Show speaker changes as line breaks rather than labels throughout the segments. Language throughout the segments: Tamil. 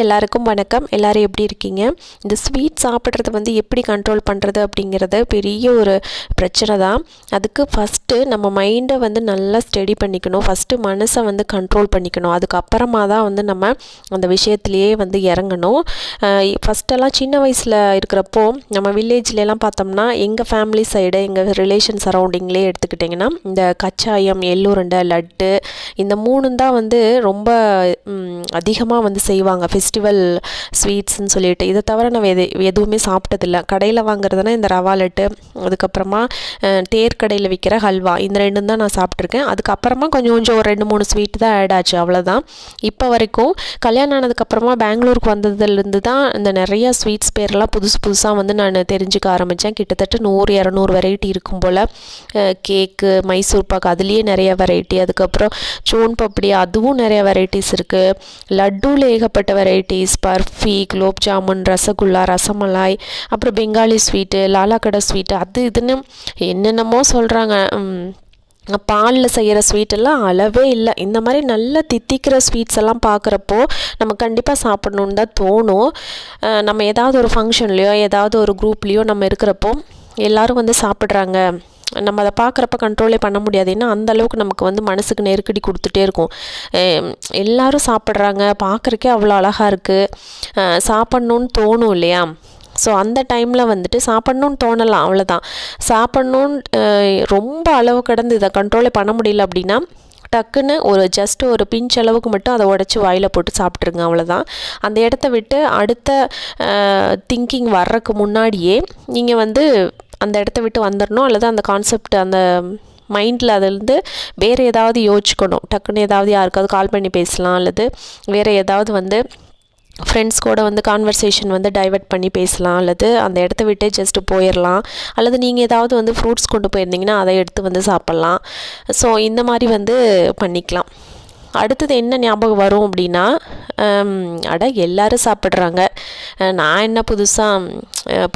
எல்லாருக்கும் வணக்கம். எல்லாரும் எப்படி இருக்கீங்க? இந்த ஸ்வீட் சாப்பிட்றது வந்து எப்படி கண்ட்ரோல் பண்ணுறது அப்படிங்கிறது பெரிய ஒரு பிரச்சனை தான். அதுக்கு ஃபஸ்ட்டு நம்ம மைண்டை வந்து நல்லா ஸ்டடி பண்ணிக்கணும். ஃபஸ்ட்டு மனசை வந்து கண்ட்ரோல் பண்ணிக்கணும். அதுக்கப்புறமா தான் வந்து நம்ம அந்த விஷயத்துலையே வந்து இறங்கணும். ஃபஸ்ட்டெல்லாம் சின்ன வயசில் இருக்கிறப்போ நம்ம வில்லேஜ்லலாம் பார்த்தோம்னா எங்கள் ஃபேமிலி சைடு எங்கள் ரிலேஷன் சரௌண்டிங்லேயே எடுத்துக்கிட்டிங்கன்னா இந்த கச்சாயம் எள்ளுருண்டை லட்டு இந்த மூணு தான் வந்து ரொம்ப அதிகமாக வந்து செய்வாங்க. ஃபெஸ்டிவல் ஸ்வீட்ஸ்ன்னு சொல்லிட்டு இதை தவிர நான் எது எதுவுமே சாப்பிட்டதில்ல. கடையில் வாங்குறதுனா இந்த ரவா லட்டு அதுக்கப்புறமா தேர் கடையில் விற்கிற ஹல்வா இந்த ரெண்டும் தான் நான் சாப்பிட்ருக்கேன் அதுக்கப்புறமா கொஞ்சம் கொஞ்சம் ஒரு ரெண்டு மூணு ஸ்வீட் தான் ஆட் ஆச்சு அவ்வளோதான் இப்போ வரைக்கும் கல்யாணம் ஆனதுக்கப்புறமா பெங்களூருக்கு வந்ததுலேருந்து தான் இந்த நிறைய ஸ்வீட்ஸ் பேர்லாம் புதுசு புதுசாக வந்து நான் தெரிஞ்சுக்க ஆரம்பித்தேன் கிட்டத்தட்ட நூறு இரநூறு வெரைட்டி இருக்கும் போல். கேக்கு மைசூர் பாக்கு அதுலேயே நிறைய வெரைட்டி அதுக்கப்புறம் சோன் பப்படி அதுவும் நிறைய வெரைட்டிஸ் இருக்குது லட்டுவில் ஏகப்பட்ட வெரைட்டி வெரைட்டிஸ் பர்ஃபி குலோப் ஜாமுன் ரசகுல்லா ரசமலாய் அப்புறம் பெங்காலி ஸ்வீட்டு லாலாக்கடை ஸ்வீட்டு அது இதுன்னு என்னென்னமோ சொல்கிறாங்க பாலில் செய்கிற ஸ்வீட்டெல்லாம் அளவே இல்லை. இந்த மாதிரி நல்லா தித்திக்கிற ஸ்வீட்ஸ் எல்லாம் பார்க்குறப்போ நம்ம கண்டிப்பாக சாப்பிட்ணுன்னு தான் தோணும். நம்ம ஏதாவது ஒரு ஃபங்க்ஷன்லேயோ ஏதாவது ஒரு குரூப்லேயோ நம்ம இருக்கிறப்போ எல்லோரும் வந்து சாப்பிட்றாங்க. நம்ம அதை பார்க்குறப்ப கண்ட்ரோலே பண்ண முடியாது. ஏன்னா அந்தளவுக்கு நமக்கு வந்து மனசுக்கு நெருக்கடி கொடுத்துட்டே இருக்கும். எல்லோரும் சாப்பிட்றாங்க. பார்க்குறக்கே அவ்வளோ அழகாக இருக்குது சாப்பிட்ணுன்னு தோணும் இல்லையா? ஸோ அந்த டைமில் வந்துட்டு சாப்பிட்ணுன்னு தோணலாம். அவ்வளோதான். சாப்பிட்ணுன்னு ரொம்ப அளவு கடந்து இதை கண்ட்ரோலே பண்ண முடியல அப்படின்னா டக்குன்னு ஒரு ஜஸ்ட் ஒரு பிஞ்ச் அளவுக்கு மட்டும் அதை உடச்சி வாயில் போட்டு சாப்பிட்ருங்க அவ்வளோதான். அந்த இடத்த விட்டு அடுத்த திங்கிங் வர்றதுக்கு முன்னாடியே நீங்கள் வந்து அந்த இடத்த விட்டு வந்துடணும் அல்லது அந்த கான்செப்ட் அந்த மைண்டில் அதுலேருந்து வேறு ஏதாவது யோசிச்சுக்கணும். டக்குன்னு ஏதாவது யாருக்காவது கால் பண்ணி பேசலாம் அல்லது வேறு ஏதாவது வந்து ஃப்ரெண்ட்ஸ் கூட வந்து கான்வர்சேஷன் வந்து டைவெர்ட் பண்ணி பேசலாம் அல்லது அந்த இடத்த விட்டே ஜஸ்ட்டு போயிடலாம் அல்லது நீங்கள் ஏதாவது வந்து ஃப்ரூட்ஸ் கொண்டு போயிருந்தீங்கன்னா அதை எடுத்து வந்து சாப்பிட்லாம். ஸோ இந்த மாதிரி வந்து பண்ணிக்கலாம். அடுத்தது என்ன ஞாபகம் வரும் அப்படின்னா அட எல்லோரும் சாப்பிட்றாங்க. நான் என்ன புதுசாக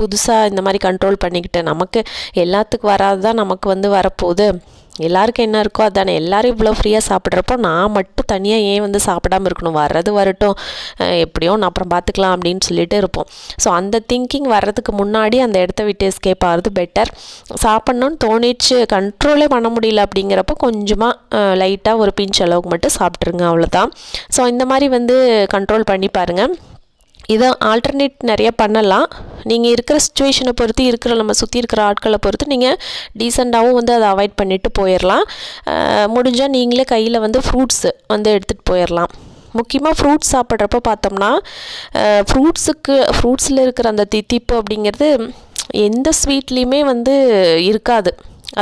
புதுசாக இந்த மாதிரி கண்ட்ரோல் பண்ணிக்கிட்டு நமக்கு எல்லாத்துக்கும் வராது தான் நமக்கு வந்து வரப்போகுது. எல்லாருக்கும் என்ன இருக்கோ அதானே. எல்லோரும் இவ்வளோ ஃப்ரீயாக சாப்பிட்றப்போ நான் மட்டும் தனியாக ஏன் வந்து சாப்பிடாமல் இருக்கணும்? வர்றது வரட்டும். எப்படியோ நான் அப்புறம் பார்த்துக்கலாம் அப்படின்னு சொல்லிட்டு இருப்போம். ஸோ அந்த திங்கிங் வர்றதுக்கு முன்னாடி அந்த இடத்த விட்டு எஸ்கேப் ஆகிறது பெட்டர் சாப்பிட்ணுன்னு தோணிச்சு கண்ட்ரோலே பண்ண முடியல அப்படிங்கிறப்போ கொஞ்சமாக லைட்டாக ஒரு பிஞ்ச் அளவுக்கு மட்டும் சாப்பிட்ருங்க அவ்வளோதான் ஸோ இந்த மாதிரி வந்து கண்ட்ரோல் பண்ணி பாருங்கள் இதை ஆல்டர்னேட் நிறைய பண்ணலாம். நீங்கள் இருக்கிற சுச்சுவேஷனை பொறுத்து இருக்கிற நம்ம சுற்றி இருக்கிற ஆட்களை பொறுத்து நீங்கள் டீசெண்டாகவும் வந்து அதை அவாய்ட் பண்ணிவிட்டு போயிடலாம் முடிஞ்சால் நீங்களே கையில் வந்து ஃப்ரூட்ஸு வந்து எடுத்துகிட்டு போயிடலாம் முக்கியமாக ஃப்ரூட்ஸ் சாப்பிட்றப்ப பார்த்தோம்னா ஃப்ரூட்ஸுக்கு ஃப்ரூட்ஸில் இருக்கிற அந்த தித்திப்பு அப்படிங்கிறது எந்த ஸ்வீட்லேயுமே வந்து இருக்காது.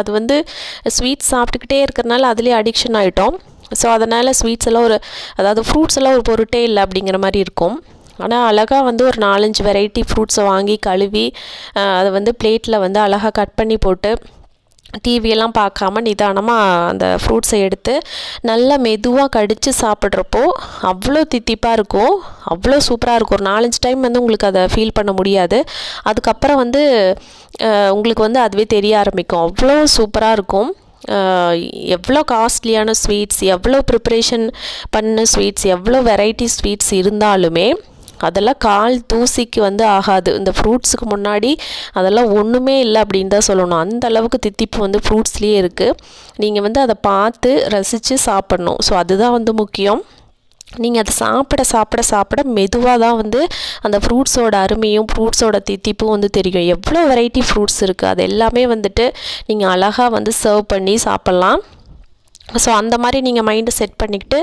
அது வந்து ஸ்வீட்ஸ் சாப்பிட்டுக்கிட்டே இருக்கிறனால அதுலேயே அடிக்ஷன் ஆகிட்டோம் ஸோ அதனால் ஸ்வீட்ஸ் எல்லாம் ஒரு அதாவது ஃப்ரூட்ஸ் எல்லாம் ஒரு பொருட்டே இல்லை அப்படிங்கிற மாதிரி இருக்கும். ஆனால் அழகாக வந்து ஒரு நாலஞ்சு வெரைட்டி ஃப்ரூட்ஸை வாங்கி கழுவி அதை வந்து பிளேட்டில் வந்து அழகாக கட் பண்ணி போட்டு டிவியெல்லாம் பார்க்காம நிதானமாக அந்த ஃப்ரூட்ஸை எடுத்து நல்லா மெதுவாக கடித்து சாப்பிட்றப்போ அவ்வளோ தித்திப்பாக இருக்கும். அவ்வளோ சூப்பராக இருக்கும். ஒரு நாலஞ்சு டைம் வந்து உங்களுக்கு அதை ஃபீல் பண்ண முடியாது. அதுக்கப்புறம் வந்து உங்களுக்கு வந்து அதுவே தெரிய ஆரம்பிக்கும். அவ்வளோ சூப்பராக இருக்கும். எவ்வளோ காஸ்ட்லியான ஸ்வீட்ஸ் எவ்வளோ ப்ரிப்ரேஷன் பண்ண ஸ்வீட்ஸ் எவ்வளோ வெரைட்டி ஸ்வீட்ஸ் இருந்தாலுமே அதெல்லாம் கால் தூசிக்கு வந்து ஆகாது. இந்த ஃப்ரூட்ஸுக்கு முன்னாடி அதெல்லாம் ஒன்றுமே இல்லை அப்படின்னு தான் சொல்லணும். அந்த அளவுக்கு தித்திப்பு வந்து ஃப்ரூட்ஸ்லேயே இருக்குது நீங்கள் வந்து அதை பார்த்து ரசித்து சாப்பிட்ணும். ஸோ அதுதான் வந்து முக்கியம். நீங்கள் அதை சாப்பிட சாப்பிட சாப்பிட மெதுவாக தான் வந்து அந்த ஃப்ரூட்ஸோட அருமையும் ஃப்ரூட்ஸோட தித்திப்பும் வந்து தெரியும். எவ்வளோ வெரைட்டி ஃப்ரூட்ஸ் இருக்குது அது எல்லாமே வந்துட்டு நீங்கள் அழகாக வந்து சர்வ் பண்ணி சாப்பிட்லாம். ஸோ அந்த மாதிரி நீங்கள் மைண்டை செட் பண்ணிக்கிட்டு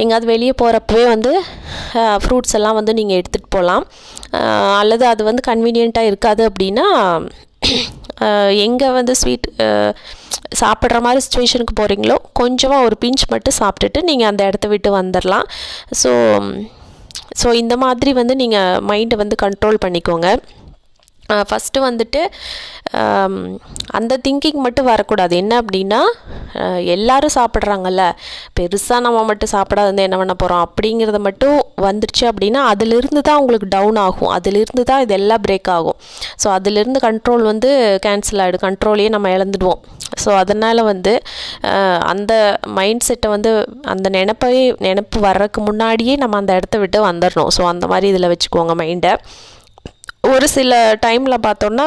எங்கேயாவது வெளியே போகிறப்பவே வந்து ஃப்ரூட்ஸ் எல்லாம் வந்து நீங்கள் எடுத்துகிட்டு போகலாம். அல்லது அது வந்து கன்வீனியண்ட்டாக இருக்காது அப்படின்னா எங்கே வந்து ஸ்வீட் சாப்பிட்ற மாதிரி சுச்சுவேஷனுக்கு போகிறீங்களோ கொஞ்சமாக ஒரு பிஞ்ச் மட்டும் சாப்பிட்டுட்டு நீங்கள் அந்த இடத்த விட்டு வந்துடலாம் ஸோ ஸோ இந்த மாதிரி வந்து நீங்கள் மைண்டை வந்து கண்ட்ரோல் பண்ணிக்கோங்க. ஃபஸ்ட்டு வந்துட்டு அந்த திங்கிங் மட்டும் வரக்கூடாது. என்ன அப்படின்னா எல்லோரும் எல்லாரும் சாப்பிட்றாங்கல்ல. பெருசாக நம்ம மட்டும் சாப்பிடாது என்ன பண்ண போகிறோம் அப்படிங்கிறத மட்டும் வந்துருச்சு அப்படின்னா அதிலிருந்து தான் உங்களுக்கு டவுன் ஆகும். அதிலிருந்து தான் இதெல்லாம் பிரேக் ஆகும். ஸோ அதிலிருந்து கண்ட்ரோல் வந்து கேன்சல் ஆகிடும் கண்ட்ரோலையே நம்ம இழந்துடுவோம். ஸோ அதனால் வந்து அந்த மைண்ட் செட்டை வந்து அந்த நினப்பை நினப்பு வர்றதுக்கு முன்னாடியே நம்ம அந்த இடத்த விட்டு வந்துடணும் ஸோ அந்த மாதிரி இதில் வச்சுக்கோங்க மைண்டை ஒரு சில டைமில் பார்த்தோன்னா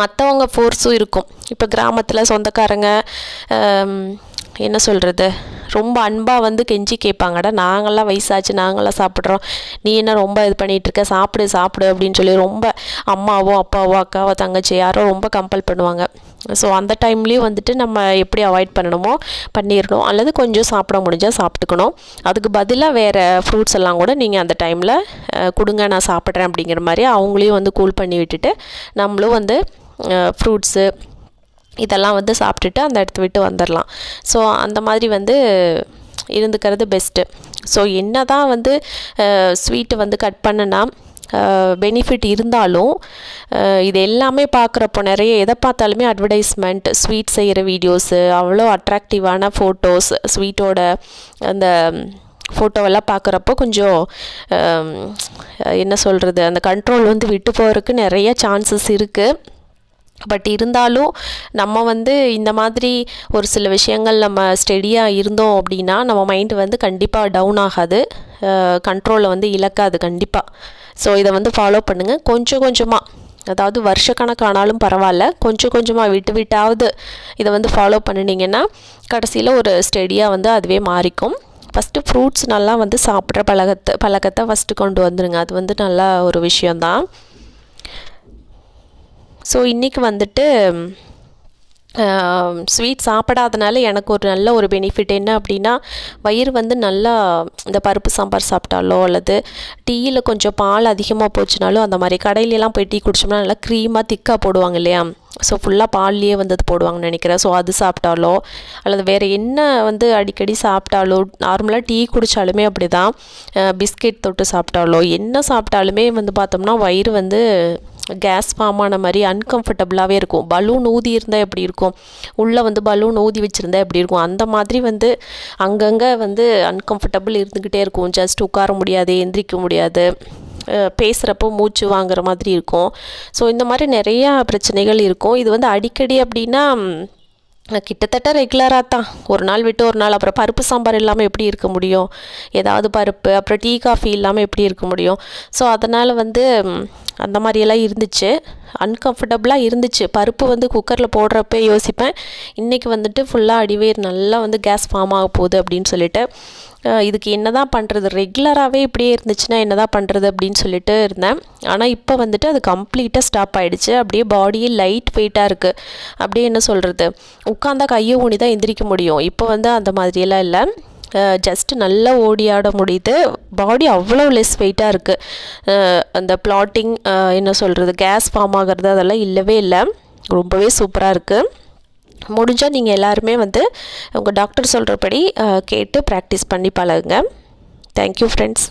மற்றவங்க ஃபோர்ஸும் இருக்கும். இப்போ கிராமத்தில் சொந்தக்காரங்க என்ன சொல்கிறது ரொம்ப அன்பாக வந்து கெஞ்சி கேட்பாங்கடா. நாங்களாம் வயசாச்சு நாங்களாம் சாப்பிட்றோம். நீ என்ன ரொம்ப இது பண்ணிகிட்டு இருக்க சாப்பிடு சாப்பிடு அப்படின்னு சொல்லி ரொம்ப அம்மாவோ அப்பாவோ அக்காவோ தங்கச்சி யாரோ ரொம்ப கம்பல் பண்ணுவாங்க. ஸோ அந்த டைம்லேயும் வந்துட்டு நம்ம எப்படி அவாய்ட் பண்ணணுமோ பண்ணிடணும் அல்லது கொஞ்சம் சாப்பிட முடிஞ்சால் சாப்பிட்டுக்கணும். அதுக்கு பதிலாக வேறு ஃப்ரூட்ஸ் எல்லாம் கூட நீங்கள் அந்த டைமில் கொடுங்க நான் சாப்பிட்றேன் அப்படிங்கிற மாதிரி அவங்களையும் வந்து கூல் பண்ணி விட்டுட்டு நம்மளும் வந்து ஃப்ரூட்ஸு இதெல்லாம் வந்து சாப்பிட்டுட்டு அந்த இடத்த விட்டு வந்துடலாம் ஸோ அந்த மாதிரி வந்து இருந்துக்கிறது பெஸ்ட்டு ஸோ என்ன தான் வந்து ஸ்வீட்டு வந்து கட் பண்ணுனா பெனிஃபிட் இருந்தாலும் இது எல்லாமே பார்க்குறப்போ நிறைய எதை பார்த்தாலுமே அட்வர்டைஸ்மெண்ட் ஸ்வீட் செய்கிற வீடியோஸு அவ்வளோ அட்ராக்டிவான ஃபோட்டோஸ் ஸ்வீட்டோட அந்த ஃபோட்டோவெல்லாம் பார்க்குறப்போ கொஞ்சம் என்ன சொல்கிறது அந்த கண்ட்ரோல் வந்து விட்டு போகிறதுக்கு நிறைய சான்சஸ் இருக்குது பட் இருந்தாலும் நம்ம வந்து இந்த மாதிரி ஒரு சில விஷயங்கள் நம்ம ஸ்டெடியாக இருந்தோம் அப்படின்னா நம்ம மைண்டு வந்து கண்டிப்பாக டவுன் ஆகாது. கண்ட்ரோலை வந்து இழக்காது கண்டிப்பாக ஸோ இதை வந்து ஃபாலோ பண்ணுங்கள் கொஞ்சம் கொஞ்சமாக அதாவது வருஷக்கணக்கானாலும் பரவாயில்ல. கொஞ்சம் கொஞ்சமாக விட்டு விட்டாவது இதை வந்து ஃபாலோ பண்ணினீங்கன்னா கடைசியில் ஒரு ஸ்டெடியாக வந்து அதுவே மாறிக்கும். ஃபஸ்ட்டு ஃப்ரூட்ஸ் நல்லா வந்து சாப்பிட்ற பழகத்தை பழக்கத்தை ஃபஸ்ட்டு கொண்டு வந்துடுங்க அது வந்து நல்ல ஒரு விஷயந்தான் ஸோ இன்றைக்கி வந்துட்டு ஸ்வீட் சாப்பிடாதனால எனக்கு ஒரு நல்ல ஒரு பெனிஃபிட் என்ன அப்படின்னா வயிறு வந்து நல்லா இந்த பருப்பு சாம்பார் சாப்பிட்டாலோ அல்லது டீயில் கொஞ்சம் பால் அதிகமாக போச்சுனாலும் அந்த மாதிரி கடையிலலாம் போய் டீ குடிச்சோம்னா நல்லா க்ரீமாக திக்காக போடுவாங்க இல்லையா? ஸோ ஃபுல்லாக பால்லையே வந்து அது போடுவாங்கன்னு நினைக்கிறேன். ஸோ அது சாப்பிட்டாலோ அல்லது வேறு என்ன வந்து அடிக்கடி சாப்பிட்டாலோ நார்மலாக டீ குடித்தாலுமே அப்படி தான் பிஸ்கெட் தொட்டு சாப்பிட்டாலோ என்ன சாப்பிட்டாலுமே வந்து பார்த்தோம்னா வயிறு வந்து கேஸ் ஃபார்ம் ஆன மாதிரி அன்கம்ஃபர்டபுளாகவே இருக்கும். பலூன் ஊதி இருந்தால் எப்படி இருக்கும்? உள்ளே வந்து பலூன் ஊதி வச்சுருந்தா எப்படி இருக்கும்? அந்த மாதிரி வந்து அங்கங்கே வந்து அன்கம்ஃபர்டபுள் இருந்துக்கிட்டே இருக்கும். ஜஸ்ட் உட்கார முடியாது எந்திரிக்க முடியாது. பேசுகிறப்போ மூச்சு வாங்குற மாதிரி இருக்கும். ஸோ இந்த மாதிரி நிறையா பிரச்சனைகள் இருக்கும். இது வந்து அடிக்கடி அப்படின்னா கிட்டத்தட்ட ரெகுலராக தான் ஒரு நாள் விட்டு ஒரு நாள். அப்புறம் பருப்பு சாம்பார் இல்லாமல் எப்படி இருக்க முடியும்? ஏதாவது பருப்பு அப்புறம் டீ காஃபி இல்லாமல் எப்படி இருக்க முடியும்? ஸோ அதனால் வந்து அந்த மாதிரியெல்லாம் இருந்துச்சு. அன்கம்ஃபர்டபுளாக இருந்துச்சு. பருப்பு வந்து குக்கரில் போடுறப்ப யோசிப்பேன். இன்றைக்கி வந்துட்டு ஃபுல்லாக அடிவேர் நல்லா வந்து கேஸ் ஃபார்ம் ஆக போகுது அப்படின்னு சொல்லிட்டு. இதுக்கு என்ன தான் பண்ணுறது ரெகுலராகவே இப்படியே இருந்துச்சுன்னா என்ன தான் பண்ணுறது அப்படின்னு சொல்லிட்டு இருந்தேன். ஆனால் இப்போ வந்துட்டு அது கம்ப்ளீட்டாக ஸ்டாப் ஆகிடுச்சு அப்படியே பாடியே லைட் வெயிட்டாக இருக்குது அப்படியே என்ன சொல்கிறது உட்காந்தா கையை ஊனி தான் எந்திரிக்க முடியும். இப்போ வந்து அந்த மாதிரியெல்லாம் இல்லை. ஜஸ்ட் நல்லா ஓடி ஆட முடியுது. பாடி அவ்வளோ லெஸ் வெயிட்டாக இருக்குது அந்த பிளாட்டிங் என்ன சொல்கிறது கேஸ் ஃபார்ம் ஆகிறது அதெல்லாம் இல்லவே இல்லை. ரொம்பவே சூப்பராக இருக்குது முடிஞ்சால் நீங்கள் எல்லாருமே வந்து உங்கள் டாக்டர் சொல்கிறபடி கேட்டு ப்ராக்டிஸ் பண்ணி பழகுங்க. Thank you friends